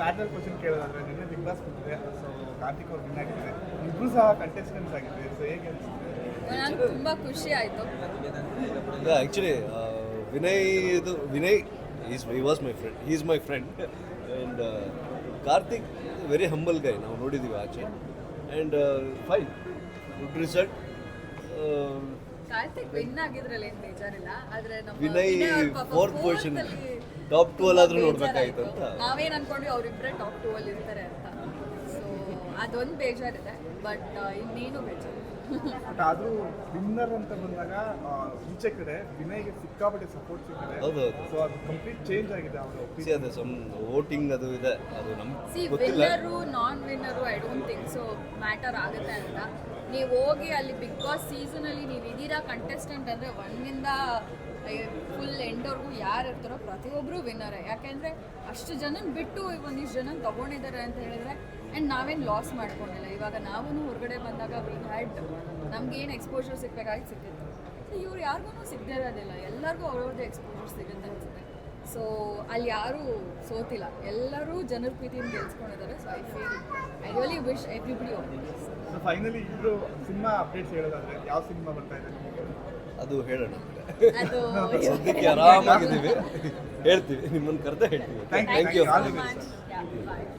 Pattern question ಕೇಳೋದಾದ್ರೆ ನಿನ್ನೆ Bigg Boss ಬಂದಿದೆ ಸೊ ಕಾರ್ತಿಕ್ ಅವ್ರು ವಿನ್ ಆಗಿದ್ದಾರೆ. ಇಬ್ರು ಸಹ ಕಂಟೆಸ್ಟೆಂಟ್ಸ್ ಆಗಿದ್ದಾರೆ ಸೊ ಹೇಗೆ ಅನಿಸುತ್ತೆ? ನಂಗೆ ತುಂಬ ಖುಷಿ ಆಯಿತು. ಆ್ಯಕ್ಚುಲಿ ವಿನಯ್ ಇದು Vinay is he was my friend is my friend and Karthik very humble guy ನಾವು ನೋಡಿದ್ದೀವಿ ಆಚೆ. And fine good result Karthik win ಆಗಿದ್ರಲ್ಲಿ ಏನು ಬೇಜಾರಿಲ್ಲ ಆದ್ರೆ ನಮ್ಮ ವಿನಯ್ ಅವ್ರ ಪಾಪ ಫೋರ್ತ್ fourth ಪೊಸಿಷನ್ ಅಲ್ಲಿ ಟಾಪ್ ಟೂ ಅಲ್ಲಾದರೂ ನೋಡ್ಬೇಕಾಯ್ತು ಅಂತ. ನಾವೇನ್ ಅನ್ಕೊಂಡ್ವಿ ಅವ್ರಿಬ್ರೆ ಟಾಪ್ ಟೂ ಅಲ್ಲಿ ಇರ್ತಾರೆ ಅಂತ. ಅದೊಂದು ಬೇಜಾರಿದೆ ಬಟ್ ಇನ್ನೇನು ಬೇಜಾರು. ಬಟ್ ಆದ್ರೂ ವಿನ್ನರ್ ಅಂತ ಬಂದಾಗ ಆ, ಈಚೆ ಕಡೆ ವಿನಯ್ಗೆ ಸಿಕ್ಕಾಪಟ್ಟೆ ಸಪೋರ್ಟ್ ಸಿಕ್ಕಿದೆ. ಹೌದು, ಹೌದು. ಸೊ ಅದು ಕಂಪ್ಲೀಟ್ ಚೇಂಜ್ ಆಗಿದೆ ಅವರ ಸಿ ಅದು ಸಮ್ ವೋಟಿಂಗ್ ಅದು ಇದೆ. ಅದು ಸಿ ನಮ್ಗೆ ಗೊತ್ತಿಲ್ಲ. Winner non winner I don't think so matter ಆಗುತ್ತೆ ಅಂತ. ನೀವು ಹೋಗಿ ಅಲ್ಲಿ ಬಿಗ್ ಬಾಸ್ ಸೀಸನಲ್ಲಿ ನೀವು ಇದ್ದೀರಾ ಕಂಟೆಸ್ಟೆಂಟ್ ಅಂದರೆ ಒಂದಿಂದ ಫುಲ್ ಎಂಡವ್ರಿಗೂ ಯಾರು ಇರ್ತಾರೋ ಪ್ರತಿಯೊಬ್ಬರು ವಿನ್ನರೇ ಯಾಕೆಂದರೆ ಅಷ್ಟು ಜನನ ಬಿಟ್ಟು ಒಂದಿಷ್ಟು ಜನ ತಗೊಂಡಿದ್ದಾರೆ ಅಂತ ಹೇಳಿದ್ರೆ ಆ್ಯಂಡ್ ನಾವೇನು ಲಾಸ್ ಮಾಡ್ಕೊಂಡಿಲ್ಲ. ಇವಾಗ ನಾವೂ ಹೊರಗಡೆ ಬಂದಾಗ ವಿ ಹ್ಯಾಡ್ ನಮ್ಗೇನು ಎಕ್ಸ್ಪೋಜರ್ ಸಿಗಬೇಕಾಗಿ ಸಿಕ್ಕಿತ್ತು ಸೊ ಇವ್ರು ಯಾರಿಗೂ ಸಿಗದೇ ಇರೋದಿಲ್ಲ ಎಲ್ಲರಿಗೂ ಅವ್ರವ್ರದ್ದು ಎಕ್ಸ್ಪೋಜರ್ ಸಿಗುತ್ತೆ ಅನಿಸುತ್ತೆ. ಸೊ ಅಲ್ಲಿ ಯಾರೂ ಸೋತಿಲ್ಲ. ಎಲ್ಲರೂ ಜನರ ಪ್ರೀತಿಯಿಂದ ಗೆಲ್ಸ್ಕೊಂಡಿದ್ದಾರೆ. So I feel I really wish everybody so finally ಇಬ್ರು ಸಿನಿಮಾ ಅಪ್ಡೇಟ್ಸ್ ಹೇಳೋದಾದ್ರೆ ಯಾವ ಸಿನಿಮಾ ಬರ್ತಾ ಇದೆ ಅದು ಹೇಳೋಣ ಅದು ಸದ್ಯಕ್ಕೆ ಆರಾಮಾಗಿದ್ದೀವಿ. ಹೇಳ್ತೀವಿ. ನಿಮ್ಮನ್ನು ಕರೆದ ಹೇಳ್ತೀವಿ. Thank you. Thank you